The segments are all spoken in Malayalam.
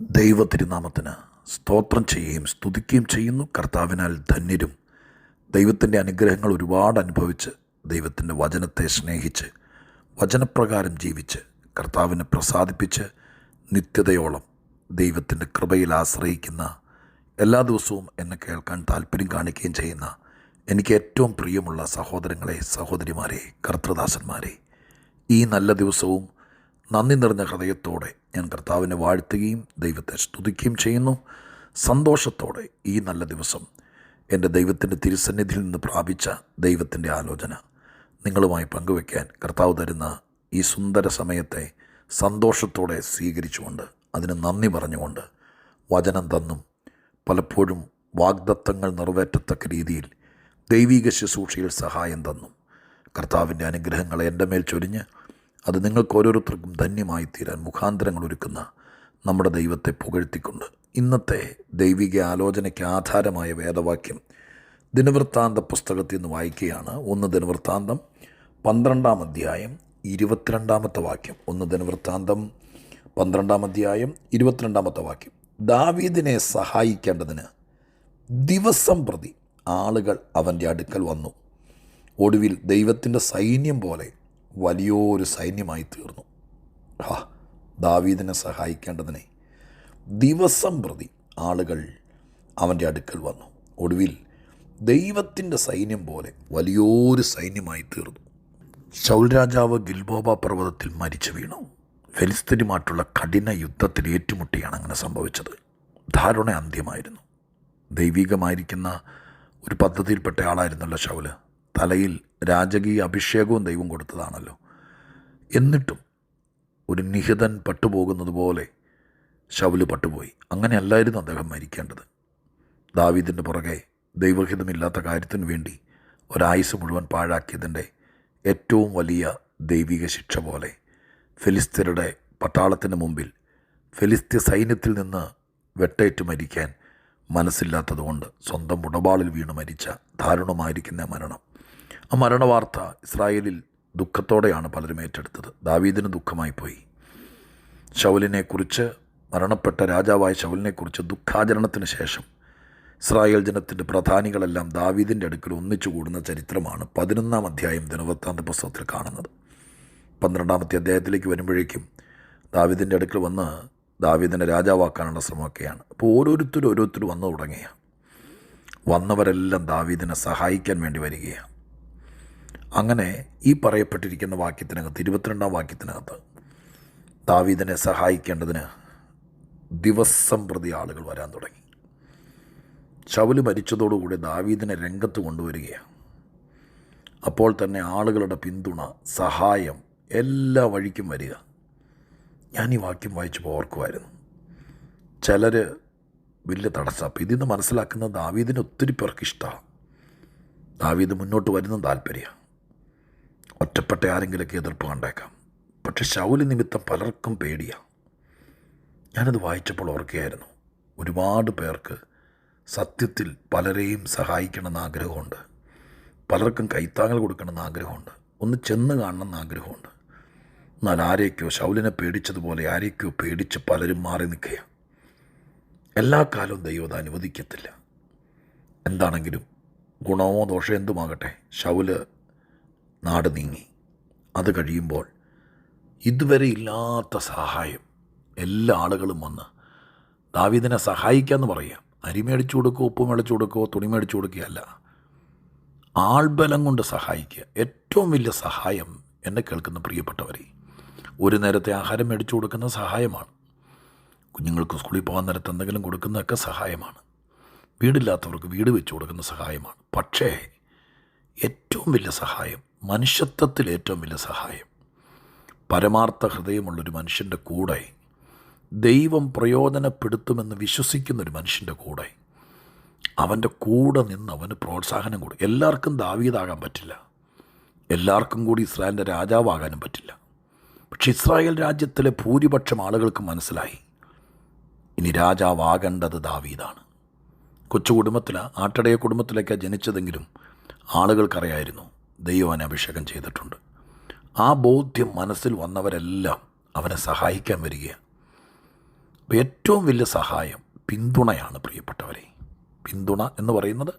ദൈവ തിരുനാമത്തിന് സ്തോത്രം ചെയ്യുകയും സ്തുതിക്കുകയും ചെയ്യുന്നു. കർത്താവിനാൽ ധന്യരും. ദൈവത്തിന്റെ അനുഗ്രഹങ്ങൾ ഒരുപാട് അനുഭവിച്ച് ദൈവത്തിന്റെ വചനത്തെ സ്നേഹിച്ച് വചനപ്രകാരം ജീവിച്ച് കർത്താവിനെ പ്രസാദിപ്പിച്ച് നിത്യതയോളം ദൈവത്തിന്റെ കൃപയിൽ ആശ്രയിക്കുന്ന എല്ലാ ദിവസവും എന്നെ കേൾക്കാൻ താല്പര്യം കാണിക്കുകയും ചെയ്യുന്ന എനിക്ക് ഏറ്റവും പ്രിയമുള്ള സഹോദരങ്ങളെ സഹോദരിമാരെ കർത്തൃദാസന്മാരെ ഈ നല്ല ദിവസവും നന്ദി നിറഞ്ഞ ഹൃദയത്തോടെ ഞാൻ കർത്താവിനെ വാഴ്ത്തുകയും ദൈവത്തെ സ്തുതിക്കുകയും ചെയ്യുന്നു. സന്തോഷത്തോടെ ഈ നല്ല ദിവസം എന്റെ ദൈവത്തിന്റെ തിരുസന്നിധിയിൽ നിന്ന് പ്രാപിച്ച ദൈവത്തിന്റെ ആലോചന നിങ്ങളുമായി പങ്കുവയ്ക്കാൻ കർത്താവ് തരുന്ന ഈ സുന്ദര സമയത്തെ സന്തോഷത്തോടെ സ്വീകരിച്ചുകൊണ്ട് അതിന് നന്ദി പറഞ്ഞുകൊണ്ട് വചനം തന്നും പലപ്പോഴും വാഗ്ദത്തങ്ങൾ നിറവേറ്റത്തക്ക രീതിയിൽ ദൈവിക ശുശ്രൂഷയിൽ സഹായം തന്നും കർത്താവിന്റെ അനുഗ്രഹങ്ങളെ എന്റെ മേൽ ചൊരിഞ്ഞ് അത് നിങ്ങൾക്ക് ഓരോരുത്തർക്കും ധന്യമായി തീരാൻ മുഖാന്തരങ്ങൾ ഒരുക്കുന്ന നമ്മുടെ ദൈവത്തെ പുകഴ്ത്തിക്കൊണ്ട്. ഇന്നത്തെ ദൈവിക ആലോചനയ്ക്ക് ആധാരമായ വേദവാക്യം ദിനവൃത്താന്ത പുസ്തകത്തിൽ നിന്ന് വായിക്കുകയാണ്. ഒന്ന് ദിനവൃത്താന്തം പന്ത്രണ്ടാം അധ്യായം ഇരുപത്തിരണ്ടാമത്തെ വാക്യം. ഒന്ന് ദിനവൃത്താന്തം പന്ത്രണ്ടാം അധ്യായം ഇരുപത്തിരണ്ടാമത്തെ വാക്യം. ദാവീദിനെ സഹായിക്കേണ്ടതിന് ദിവസം പ്രതി ആളുകൾ അവന്റെ അടുക്കൽ വന്നു. ഒടുവിൽ ദൈവത്തിന്റെ സൈന്യം പോലെ വലിയൊരു സൈന്യമായി തീർന്നു. ഹാ ദാവീദിനെ സഹായിക്കേണ്ടതിനെ ദിവസം പ്രതി ആളുകൾ അവന്റെ അടുക്കൽ വന്നു. ഒടുവിൽ ദൈവത്തിന്റെ സൈന്യം പോലെ വലിയൊരു സൈന്യമായി തീർന്നു. ശൗൽ രാജാവ് ഗിൽബോബ പർവതത്തിൽ മരിച്ചു വീണു. ഫെലിസ്തീനുമായിട്ടുള്ള കഠിന യുദ്ധത്തിൽ ഏറ്റുമുട്ടിയാണ് അങ്ങനെ സംഭവിച്ചത്. ധാരണ അന്ത്യമായിരുന്നു. ദൈവികമായിരിക്കുന്ന ഒരു പദ്ധതിയിൽപ്പെട്ട ആളായിരുന്നല്ലോ ശൗൽ. തലയിൽ രാജകീയ അഭിഷേകവും ദൈവം കൊടുത്തതാണല്ലോ. എന്നിട്ടും ഒരു നിഹിതൻ പട്ടുപോകുന്നത് പോലെ ശൗൽ പട്ടുപോയി. അങ്ങനെയല്ലായിരുന്നു അദ്ദേഹം മരിക്കേണ്ടത്. ദാവീദിന്റെ പുറകെ ദൈവഹിതമില്ലാത്ത കാര്യത്തിനു വേണ്ടി ഒരായുസ് മുഴുവൻ പാഴാക്കിയതിന്റെ ഏറ്റവും വലിയ ദൈവിക ശിക്ഷ പോലെ ഫിലിസ്തീനയുടെ പട്ടാളത്തിന് മുമ്പിൽ ഫിലിസ്തീൻ സൈന്യത്തിൽ നിന്ന് വെട്ടേറ്റ് മരിക്കാൻ മനസ്സില്ലാത്തതുകൊണ്ട് സ്വന്തം ഉടപാളിൽ വീണ് മരിച്ച ദാരുണമായിരിക്കുന്ന മരണം. ആ മരണവാർത്ത ഇസ്രായേലിൽ ദുഃഖത്തോടെയാണ് പലരും ഏറ്റെടുത്തത്. ദാവീദിന് ദുഃഖമായി പോയി. ശൗലിനെക്കുറിച്ച് മരണപ്പെട്ട രാജാവായ ശൗലിനെക്കുറിച്ച് ദുഃഖാചരണത്തിന് ശേഷം ഇസ്രായേൽ ജനത്തിന്റെ പ്രധാനികളെല്ലാം ദാവീദിന്റെ അടുക്കൽ ഒന്നിച്ചു കൂടുന്ന ചരിത്രമാണ് പതിനൊന്നാം അധ്യായം ദിനവൃത്താന്ത പുസ്തകത്തിൽ കാണുന്നത്. പന്ത്രണ്ടാമത്തെ അദ്ദേഹത്തിലേക്ക് വരുമ്പോഴേക്കും ദാവീദിന്റെ അടുക്കൽ വന്ന് ദാവീദിനെ രാജാവാക്കാനുള്ള ശ്രമമൊക്കെയാണ്. അപ്പോൾ ഓരോരുത്തരും ഓരോരുത്തരും വന്നു തുടങ്ങിയ. വന്നവരെല്ലാം ദാവീദിനെ സഹായിക്കാൻ വേണ്ടി വരികയാണ്. അങ്ങനെ ഈ പറയപ്പെട്ടിരിക്കുന്ന വാക്യത്തിനകത്ത് ഇരുപത്തിരണ്ടാം വാക്യത്തിനകത്ത് ദാവീദിനെ സഹായിക്കേണ്ടതിന് ദിവസം പ്രതി ആളുകൾ വരാൻ തുടങ്ങി. ചവൽ മരിച്ചതോടുകൂടി ദാവീദിനെ രംഗത്ത് കൊണ്ടുവരികയാണ്. അപ്പോൾ തന്നെ ആളുകളുടെ പിന്തുണ സഹായം എല്ലാ വഴിക്കും വരിക. ഞാൻ ഈ വാക്യം വായിച്ചപ്പോൾ ഓർക്കുമായിരുന്നു ചിലർ വലിയ തടസ്സം. ഇതിൽ നിന്ന് മനസ്സിലാക്കുന്നത് ദാവീദിന് ഒത്തിരി പേർക്ക് ഇഷ്ടമാണ് ദാവീദ് മുന്നോട്ട് വരുന്ന താല്പര്യമാണ് ഒറ്റപ്പെട്ട ആരെങ്കിലൊക്കെ എതിർപ്പ് കണ്ടേക്കാം. പക്ഷെ ശൗൽ നിമിത്തം പലർക്കും പേടിയാണ് ഞാനത് വായിച്ചപ്പോൾ ഓർക്കുകയായിരുന്നു. ഒരുപാട് പേർക്ക് സത്യത്തിൽ പലരെയും സഹായിക്കണമെന്ന് ആഗ്രഹമുണ്ട്. പലർക്കും കൈത്താങ്ങൽ കൊടുക്കണമെന്ന് ആഗ്രഹമുണ്ട്. ഒന്ന് ചെന്ന് കാണണമെന്ന് ആഗ്രഹമുണ്ട്. എന്നാൽ ആരെയൊക്കെയോ ശൗലിനെ പേടിച്ചതുപോലെ ആരെയൊക്കെയോ പേടിച്ച് പലരും മാറി നിൽക്കുക എല്ലാ കാലവും ദൈവം അത് അനുവദിക്കത്തില്ല. എന്താണെങ്കിലും ഗുണമോ ദോഷമോ എന്തുമാകട്ടെ ശൗൽ നാട് നീങ്ങി. അത് കഴിയുമ്പോൾ ഇതുവരെ ഇല്ലാത്ത സഹായം എല്ലാ ആളുകളും വന്ന് ദാവീദിനെ സഹായിക്കാമെന്ന് പറയാം. അരി മേടിച്ചു കൊടുക്കുക ഉപ്പ് മേടിച്ചു കൊടുക്കുക തുണി മേടിച്ചു കൊടുക്കുകയല്ല ആൾബലം കൊണ്ട് സഹായിക്കുക. ഏറ്റവും വലിയ സഹായം എന്നെ കേൾക്കുന്ന പ്രിയപ്പെട്ടവരെ ഒരു നേരത്തെ ആഹാരം മേടിച്ചു കൊടുക്കുന്ന സഹായമാണ്. കുഞ്ഞുങ്ങൾക്ക് സ്കൂളിൽ പോകാൻ നേരത്ത് എന്തെങ്കിലും കൊടുക്കുന്നതൊക്കെ സഹായമാണ്. വീടില്ലാത്തവർക്ക് വീട് വെച്ചു കൊടുക്കുന്ന സഹായമാണ്. പക്ഷേ ഏറ്റവും വലിയ സഹായം മനുഷ്യത്വത്തിൽ ഏറ്റവും വലിയ സഹായം. പരമാർത്ഥ ഹൃദയമുള്ളൊരു മനുഷ്യന്റെ കൂടെ ദൈവം പ്രയോജനപ്പെടുത്തുമെന്ന് വിശ്വസിക്കുന്ന ഒരു മനുഷ്യന്റെ കൂടെ അവന്റെ കൂടെ നിന്ന് അവന് പ്രോത്സാഹനം കൊടുക്കും എല്ലാവർക്കും ദാവീതാകാൻ പറ്റില്ല. എല്ലാവർക്കും കൂടി ഇസ്രായേലിന്റെ രാജാവാകാനും പറ്റില്ല. പക്ഷെ ഇസ്രായേൽ രാജ്യത്തിലെ ഭൂരിപക്ഷം ആളുകൾക്ക് മനസ്സിലായി ഇനി രാജാവാകേണ്ടത് ദാവീദാണ്. കൊച്ചു കുടുംബത്തിലാണ് ആട്ടടയ കുടുംബത്തിലേക്കാണ് ജനിച്ചതെങ്കിലും ആളുകൾക്കറിയായിരുന്നു ദൈവം അഭിഷേകം ചെയ്തിട്ടുണ്ട്. ആ ബോധ്യം മനസ്സിൽ വന്നവരെല്ലാം അവനെ സഹായിക്കാൻ വരികയാണ്. ഏറ്റവും വലിയ സഹായം പിന്തുണയാണ് പ്രിയപ്പെട്ടവരെ. പിന്തുണ എന്ന് പറയുന്നത്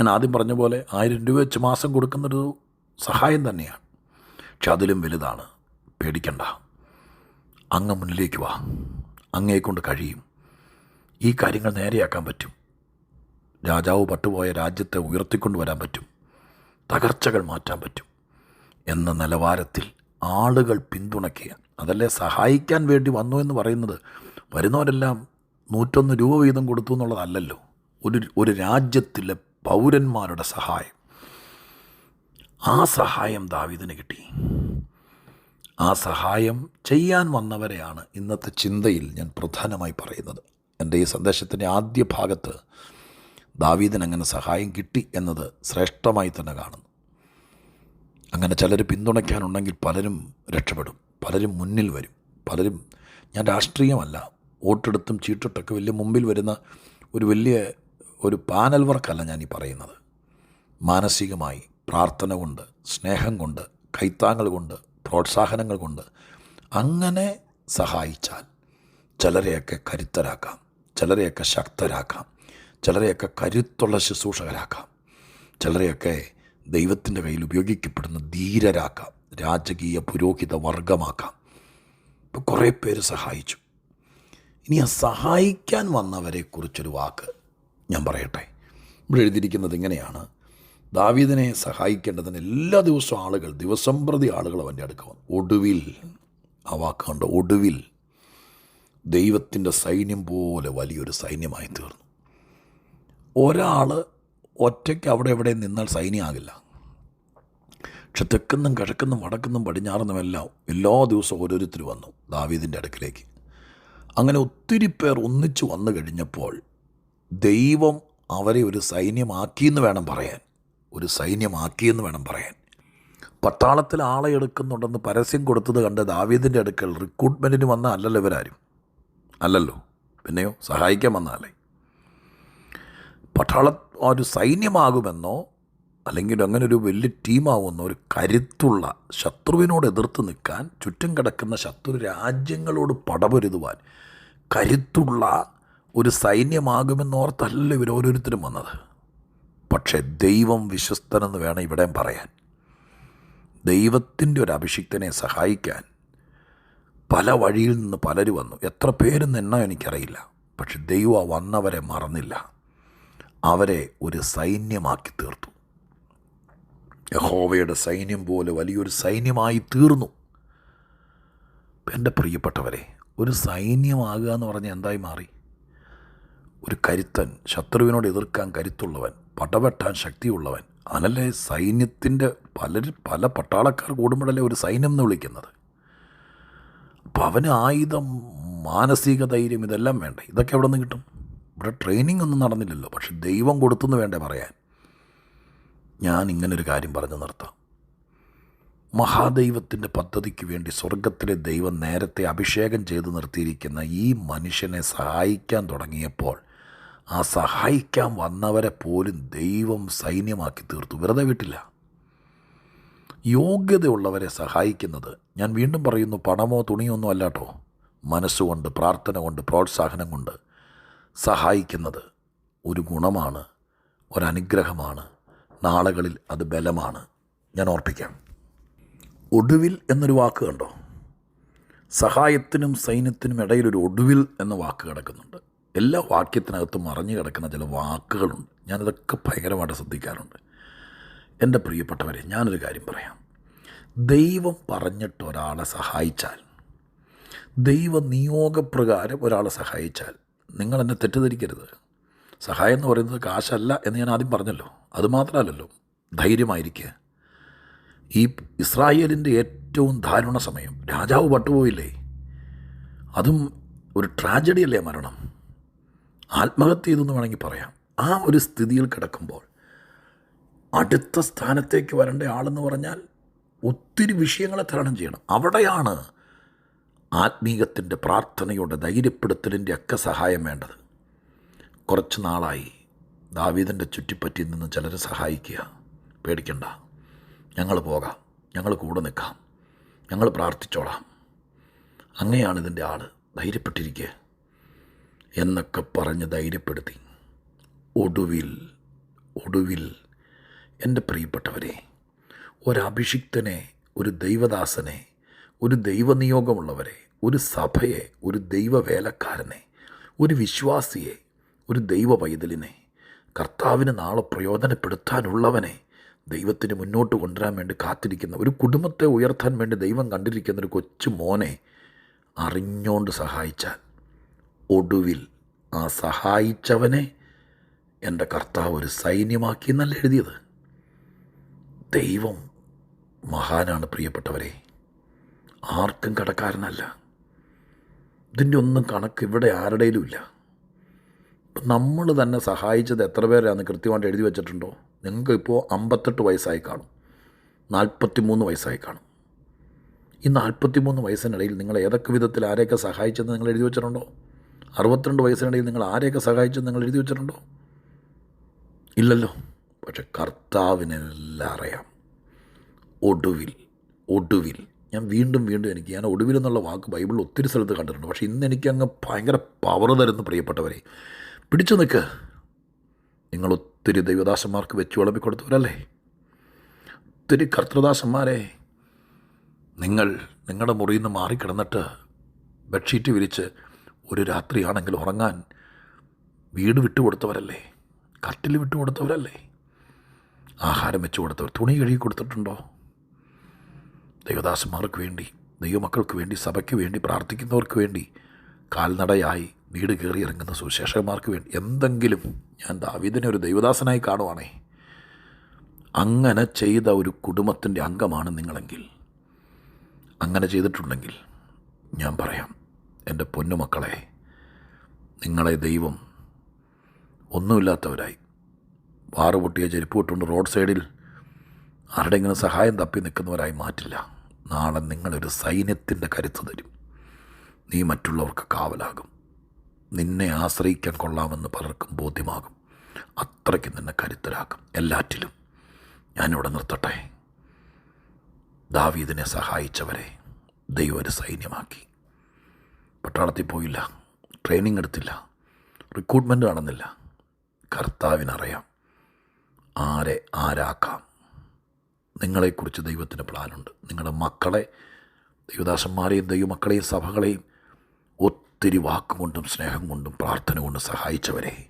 ഞാൻ ആദ്യം പറഞ്ഞ പോലെ ആയിരം രൂപ വെച്ച് മാസം കൊടുക്കുന്നൊരു സഹായം തന്നെയാണ്. പക്ഷെ അതിലും വലുതാണ്. പേടിക്കണ്ട. അങ്ങ് മുന്നിലേക്ക് വാ. അങ്ങേക്കൊണ്ട് കൊണ്ട് കഴിയും. ഈ കാര്യങ്ങൾ നേരെയാക്കാൻ പറ്റും. രാജാവ് പട്ടുപോയ രാജ്യത്തെ ഉയർത്തിക്കൊണ്ടുവരാൻ പറ്റും. തകർച്ചകൾ മാറ്റാൻ പറ്റും എന്ന നിലവാരത്തിൽ ആളുകൾ പിന്തുണയ്ക്കുക അതല്ലേ സഹായിക്കാൻ വേണ്ടി വന്നു എന്ന് പറയുന്നത് വരുന്നവരെല്ലാം നൂറ്റൊന്ന് രൂപ വീതം കൊടുത്തു എന്നുള്ളതല്ലല്ലോ. ഒരു ഒരു രാജ്യത്തിലെ പൗരന്മാരുടെ സഹായം. ആ സഹായം ദാവീദിന് കിട്ടി. ആ സഹായം ചെയ്യാൻ വന്നവരെയാണ് ഇന്നത്തെ ചിന്തയിൽ ഞാൻ പ്രധാനമായി പറയുന്നത്. എന്റെ ഈ സന്ദേശത്തിന്റെ ആദ്യ ഭാഗത്ത് ദാവീദിന് അങ്ങനെ സഹായം കിട്ടി എന്നത് ശ്രേഷ്ഠമായി തന്നെ കാണുന്നു. അങ്ങനെ ചിലർ പിന്തുണയ്ക്കാനുണ്ടെങ്കിൽ പലരും രക്ഷപ്പെടും പലരും മുന്നിൽ വരും പലരും ഞാൻ രാഷ്ട്രീയമല്ല വോട്ടെടുത്തും ചീട്ടിട്ടൊക്കെ വലിയ മുമ്പിൽ വരുന്ന ഒരു വലിയ ഒരു പാനൽ വർക്കല്ല ഞാൻ ഈ പറയുന്നത്. മാനസികമായി പ്രാർത്ഥന കൊണ്ട് സ്നേഹം കൊണ്ട് കൈത്താങ്ങൾ കൊണ്ട് പ്രോത്സാഹനങ്ങൾ കൊണ്ട് അങ്ങനെ സഹായിച്ചാൽ ചിലരെയൊക്കെ കരുത്തരാക്കാം ചിലരെയൊക്കെ ശക്തരാക്കാം. ചിലരെയൊക്കെ കരുത്തുള്ള ശുശ്രൂഷകരാക്കാം. ചിലരെയൊക്കെ ദൈവത്തിന്റെ കയ്യിൽ ഉപയോഗിക്കപ്പെടുന്ന ധീരരാക്കാം. രാജകീയ പുരോഹിത വർഗമാക്കാം. ഇപ്പോൾ കുറേ പേര് സഹായിച്ചു. ഇനി ആ സഹായിക്കാൻ വന്നവരെക്കുറിച്ചൊരു വാക്ക് ഞാൻ പറയട്ടെ? ഇവിടെ എഴുതിയിരിക്കുന്നത് ഇങ്ങനെയാണ്. ദാവീദിനെ സഹായിക്കേണ്ടതിന് എല്ലാ ദിവസവും ആളുകൾ ദിവസം പ്രതി ആളുകൾ അവന്റെ അടുക്ക വന്നു. ഒടുവിൽ ആ വാക്കുണ്ട് ഒടുവിൽ ദൈവത്തിന്റെ സൈന്യം പോലെ വലിയൊരു സൈന്യമായി തീർന്നു. ഒരാൾ ഒറ്റയ്ക്ക് അവിടെ എവിടെ നിന്നാൽ സൈന്യമാകില്ല പക്ഷെ തെക്കുന്നും കിഴക്കുന്നും വടക്കുന്നും പടിഞ്ഞാറുന്നും എല്ലാം എല്ലാ ദിവസവും ഓരോരുത്തർ വന്നു ദാവീദിന്റെ അടുക്കിലേക്ക്. അങ്ങനെ ഒത്തിരി പേർ ഒന്നിച്ചു വന്നു കഴിഞ്ഞപ്പോൾ ദൈവം അവരെ ഒരു സൈന്യമാക്കിയെന്ന് വേണം പറയാൻ. ഒരു സൈന്യമാക്കിയെന്ന് വേണം പറയാൻ. പട്ടാളത്തിൽ ആളെ എടുക്കുന്നുണ്ടെന്ന് പരസ്യം കൊടുത്തത് കണ്ട് ദാവീദിന്റെ അടുക്കൽ റിക്രൂട്ട്മെന്റിന് വന്ന അല്ലല്ലോ ഇവരാരും. അല്ലല്ലോ. പിന്നെയോ സഹായിക്കാൻ വന്നാലേ പട്ടാള ഒരു സൈന്യമാകുമെന്നോ അല്ലെങ്കിൽ അങ്ങനെ ഒരു വലിയ ടീമാവുമെന്നോ ഒരു കരുത്തുള്ള ശത്രുവിനോട് എതിർത്ത് നിൽക്കാൻ ചുറ്റും കിടക്കുന്ന ശത്രു രാജ്യങ്ങളോട് പടപൊരുതുവാൻ കരുത്തുള്ള ഒരു സൈന്യമാകുമെന്നോർത്തല്ല ഇവർ ഓരോരുത്തരും വന്നത്. പക്ഷേ ദൈവം വിശ്വസ്തനെന്ന് വേണം ഇവിടെയും പറയാൻ. ദൈവത്തിന്റെ ഒരു അഭിഷിക്തനെ സഹായിക്കാൻ പല വഴിയിൽ നിന്ന് പലരും വന്നു. എത്ര പേരെന്ന് എണ്ണോ എനിക്കറിയില്ല. പക്ഷെ ദൈവം വന്നവരെ മറന്നില്ല. അവരെ ഒരു സൈന്യമാക്കി തീർത്തു. യഹോവയുടെ സൈന്യം പോലെ വലിയൊരു സൈന്യമായി തീർന്നു. എന്റെ പ്രിയപ്പെട്ടവരെ ഒരു സൈന്യമാകുക എന്ന് പറഞ്ഞാൽ എന്തായി മാറി? ഒരു കരുത്തൻ ശത്രുവിനോട് എതിർക്കാൻ കരുത്തുള്ളവൻ പടവെട്ടാൻ ശക്തിയുള്ളവൻ അതല്ലേ സൈന്യത്തിന്റെ പല പല പട്ടാളക്കാർ കൂടുമ്പോഴല്ലേ ഒരു സൈന്യം എന്ന് വിളിക്കുന്നത്? അപ്പം അവന് ആയുധം മാനസിക ധൈര്യം ഇതെല്ലാം വേണ്ടേ? ഇതൊക്കെ എവിടെ നിന്ന് കിട്ടും? ഇവിടെ ട്രെയിനിങ് ഒന്നും നടന്നില്ലല്ലോ. പക്ഷെ ദൈവം കൊടുത്തെന്ന് വേണ്ടേ പറയാൻ. ഞാൻ ഇങ്ങനൊരു കാര്യം പറഞ്ഞു നിർത്താം. മഹാദൈവത്തിന്റെ പദ്ധതിക്ക് വേണ്ടി സ്വർഗത്തിലെ ദൈവം നേരത്തെ അഭിഷേകം ചെയ്ത് നിർത്തിയിരിക്കുന്ന ഈ മനുഷ്യനെ സഹായിക്കാൻ തുടങ്ങിയപ്പോൾ ആ സഹായിക്കാൻ വന്നവരെ പോലും ദൈവം സൈന്യമാക്കി തീർത്തു. വെറുതെ വിട്ടില്ല. യോഗ്യതയുള്ളവരെ സഹായിക്കുന്നത് ഞാൻ വീണ്ടും പറയുന്നു പണമോ തുണിയോ ഒന്നും അല്ലാട്ടോ. മനസ്സുകൊണ്ട് പ്രാർത്ഥന കൊണ്ട് പ്രോത്സാഹനം കൊണ്ട് സഹായിക്കുന്നത് ഒരു ഗുണമാണ് ഒരനുഗ്രഹമാണ് നാളുകളിൽ അത് ബലമാണ്. ഞാൻ ഓർപ്പിക്കാം. ഒടുവിൽ എന്നൊരു വാക്ക് കണ്ടോ? സഹായത്തിനും സൈന്യത്തിനും ഇടയിലൊരു ഒടുവിൽ എന്ന വാക്ക് കിടക്കുന്നുണ്ട്. എല്ലാ വാക്യത്തിനകത്തും മറിഞ്ഞു കിടക്കുന്ന ചില വാക്കുകളുണ്ട്. ഞാനതൊക്കെ ഭയങ്കരമായിട്ട് ശ്രദ്ധിക്കാറുണ്ട്. എന്റെ പ്രിയപ്പെട്ടവരെ ഞാനൊരു കാര്യം പറയാം. ദൈവം പറഞ്ഞിട്ട് ഒരാളെ സഹായിച്ചാൽ ദൈവ നിയോഗപ്രകാരം ഒരാളെ സഹായിച്ചാൽ നിങ്ങൾ എന്നെ തെറ്റിദ്ധരിക്കരുത്. സഹായം എന്ന് പറയുന്നത് കാശല്ല എന്ന് ഞാൻ ആദ്യം പറഞ്ഞല്ലോ. അതുമാത്രമല്ലല്ലോ ധൈര്യമായിരിക്കുക. ഈ ഇസ്രായേലിന്റെ ഏറ്റവും ദാരുണ സമയം. രാജാവ് പട്ടുപോയില്ലേ? അതും ഒരു ട്രാജഡി അല്ലേ മരണം? ആത്മഹത്യ ചെയ്തെന്ന് വേണമെങ്കിൽ പറയാം. ആ ഒരു സ്ഥിതിയിൽ കിടക്കുമ്പോൾ അടുത്ത സ്ഥാനത്തേക്ക് വരേണ്ട ആളെന്ന് പറഞ്ഞാൽ ഒത്തിരി വിഷയങ്ങളെ തരണം ചെയ്യണം. അവിടെയാണ് ആത്മീയത്തിന്റെ പ്രാർത്ഥനയുടെ ധൈര്യപ്പെടുത്തലിന്റെ ഒക്കെ സഹായം വേണ്ടത്. കുറച്ച് നാളായി ദാവീദിന്റെ ചുറ്റിപ്പറ്റി നിന്ന് ചിലർ സഹായിക്കുക. പേടിക്കണ്ട. ഞങ്ങൾ പോകാം. ഞങ്ങൾ കൂടെ നിൽക്കാം. ഞങ്ങൾ പ്രാർത്ഥിച്ചോളാം. അങ്ങനെയാണ് ഇതിന്റെ ആൾ ധൈര്യപ്പെട്ടിരിക്കുക. എന്നൊക്കെ പറഞ്ഞ് ധൈര്യപ്പെടുത്തി. ഒടുവിൽ ഒടുവിൽ എന്റെ പ്രിയപ്പെട്ടവരെ ഒരഭിഷിക്തനെ ഒരു ദൈവദാസനെ ഒരു ദൈവനിയോഗമുള്ളവരെ ഒരു സഭയെ ഒരു ദൈവവേലക്കാരനെ ഒരു വിശ്വാസിയെ ഒരു ദൈവ പൈതലിനെ കർത്താവിന് നാളെ പ്രയോജനപ്പെടുത്താനുള്ളവനെ ദൈവത്തിന് മുന്നോട്ട് കൊണ്ടുവരാൻ വേണ്ടി കാത്തിരിക്കുന്ന ഒരു കുടുംബത്തെ ഉയർത്താൻ വേണ്ടി ദൈവം കണ്ടിരിക്കുന്ന ഒരു കൊച്ചു മോനെ അറിഞ്ഞുകൊണ്ട് സഹായിച്ചാൽ ഒടുവിൽ ആ സഹായിച്ചവനെ എന്റെ കർത്താവ് ഒരു സൈന്യമാക്കി എന്നല്ല എഴുതിയത്. ദൈവം മഹാനാണ് പ്രിയപ്പെട്ടവരെ. ആർക്കും കടക്കാരനല്ല. ഇതിന്റെ ഒന്നും കണക്ക് ഇവിടെ ആരുടെയിലും ഇല്ല. നമ്മൾ തന്നെ സഹായിച്ചത് എത്ര പേരാന്ന് കൃത്യമായിട്ട് എഴുതി വെച്ചിട്ടുണ്ടോ? നിങ്ങൾക്ക് ഇപ്പോൾ അമ്പത്തെട്ട് വയസ്സായി കാണും. നാൽപ്പത്തി മൂന്ന് വയസ്സായി കാണും. ഈ നാൽപ്പത്തി മൂന്ന് വയസ്സിനിടയിൽ നിങ്ങൾ ഏതൊക്കെ വിധത്തിൽ ആരെയൊക്കെ സഹായിച്ചെന്ന് നിങ്ങൾ എഴുതി വെച്ചിട്ടുണ്ടോ? അറുപത്തിരണ്ട് വയസ്സിനിടയിൽ നിങ്ങൾ ആരെയൊക്കെ സഹായിച്ചെന്ന് നിങ്ങൾ എഴുതി വെച്ചിട്ടുണ്ടോ? ഇല്ലല്ലോ. പക്ഷെ കർത്താവിനെല്ലാം അറിയാം. ഒടുവിൽ ഒടുവിൽ ഞാൻ വീണ്ടും വീണ്ടും എനിക്ക് ഞാൻ ഒടുവിൽ എന്നുള്ള വാക്ക് ബൈബിളിൽ ഒത്തിരി സ്ഥലത്ത് കണ്ടിട്ടുണ്ട്. പക്ഷേ ഇന്ന് എനിക്ക് അങ്ങ് ഭയങ്കര പവർ തരുന്നു പ്രിയപ്പെട്ടവരെ. പിടിച്ചു നിൽക്ക്. നിങ്ങൾ ഒത്തിരി ദൈവദാസന്മാർക്ക് വെച്ച് വിളമ്പി കൊടുത്തവരല്ലേ ഒത്തിരി കർത്തൃദാസന്മാരെ. നിങ്ങൾ നിങ്ങളുടെ മുറിയിൽ നിന്ന് മാറിക്കിടന്നിട്ട് ബെഡ്ഷീറ്റ് വിരിച്ച് ഒരു രാത്രിയാണെങ്കിൽ ഉറങ്ങാൻ വീട് വിട്ടുകൊടുത്തവരല്ലേ കട്ടിൽ വിട്ടുകൊടുത്തവരല്ലേ ആഹാരം വെച്ചു കൊടുത്തവർ. തുണി കഴുകി കൊടുത്തിട്ടുണ്ടോ? ദൈവദാസന്മാർക്ക് വേണ്ടി ദൈവമക്കൾക്ക് വേണ്ടി സഭയ്ക്ക് വേണ്ടി പ്രാർത്ഥിക്കുന്നവർക്ക് വേണ്ടി കാൽനടയായി വീട് കയറി ഇറങ്ങുന്ന സുശേഷന്മാർക്ക് വേണ്ടി എന്തെങ്കിലും ഞാൻ ദാവീദിനെ ഒരു ദൈവദാസനായി കാണുവാണേ. അങ്ങനെ ചെയ്ത ഒരു കുടുംബത്തിന്റെ അംഗമാണ് നിങ്ങളെങ്കിൽ. അങ്ങനെ ചെയ്തിട്ടുണ്ടെങ്കിൽ ഞാൻ പറയാം എന്റെ പൊന്നുമക്കളെ നിങ്ങളെ ദൈവം ഒന്നുമില്ലാത്തവരായി. വാറ് പൊട്ടിയ ചെരുപ്പ് ഇട്ടുകൊണ്ട് റോഡ് സൈഡിൽ ആരുടെയെങ്കിലും സഹായം തപ്പി നിൽക്കുന്നവരായി മാറ്റില്ല. നാളെ നിങ്ങളൊരു സൈന്യത്തിന്റെ കരുത്ത് തരും. നീ മറ്റുള്ളവർക്ക് കാവലാകും. നിന്നെ ആശ്രയിക്കാൻ കൊള്ളാമെന്ന് പലർക്കും ബോധ്യമാകും. അത്രയ്ക്ക് നിന്നെ കരുത്തരാക്കും എല്ലാറ്റിലും. ഞാനിവിടെ നിർത്തട്ടെ. ദാവീദിനെ സഹായിച്ചവരെ ദൈവം ഒരു സൈന്യമാക്കി. പട്ടാളത്തിൽ പോയില്ല. ട്രെയിനിങ് എടുത്തില്ല. റിക്രൂട്ട്മെന്റ് നടന്നില്ല. കർത്താവിനറിയാം. ആരെ ആരാക്കാം? നിങ്ങളെക്കുറിച്ച് ദൈവത്തിന് പ്ലാനുണ്ട്. നിങ്ങളുടെ മക്കളെ ദൈവദാസന്മാരെയും ദൈവമക്കളെയും സഭകളെയും ഒത്തിരി വാക്കുകൊണ്ടും സ്നേഹം കൊണ്ടും പ്രാർത്ഥന കൊണ്ടും സഹായിച്ചവരെ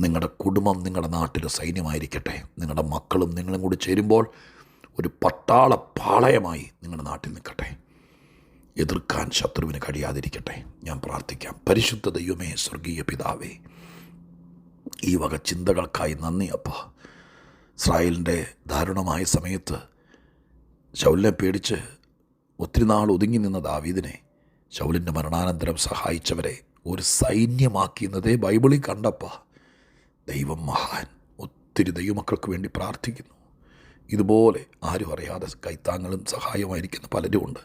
നിങ്ങളുടെ കുടുംബം നിങ്ങളുടെ നാട്ടിലെ സൈന്യമായിരിക്കട്ടെ. നിങ്ങളുടെ മക്കളും നിങ്ങളും കൂടി ചേരുമ്പോൾ ഒരു പട്ടാള പാളയമായി നിങ്ങളുടെ നാട്ടിൽ നിൽക്കട്ടെ. എതിർക്കാൻ ശത്രുവിന് കഴിയാതിരിക്കട്ടെ. ഞാൻ പ്രാർത്ഥിക്കാം. പരിശുദ്ധ ദൈവമേ സ്വർഗീയ പിതാവേ ഈ വക ചിന്തകൾക്കായി നന്ദി അപ്പ. ഇസ്രായേലിന്റെ ദാരുണമായ സമയത്ത് ശൗലിനെ പേടിച്ച് ഒത്തിരി നാൾ ഒതുങ്ങി നിന്ന ദാവീദിനെ ശൗലിന്റെ മരണാനന്തരം സഹായിച്ചവരെ ഒരു സൈന്യമാക്കിയെന്നതേ ബൈബിളിൽ കണ്ടപ്പ. ദൈവം മഹാൻ ഒത്തിരി ദൈവമക്കൾക്ക് വേണ്ടി പ്രാർത്ഥിക്കുന്നു. ഇതുപോലെ ആരും അറിയാതെ കൈത്താങ്ങളും സഹായമായിരിക്കുന്ന പലരുമുണ്ട്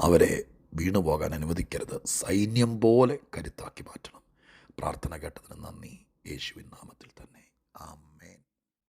അവരെ വീണു പോകാൻ അനുവദിക്കരുത്. സൈന്യം പോലെ കരുത്താക്കി മാറ്റണം. പ്രാർത്ഥന കേട്ടതിന് നന്ദി. യേശുവിൻ നാമത്തിൽ തന്നെ. ആം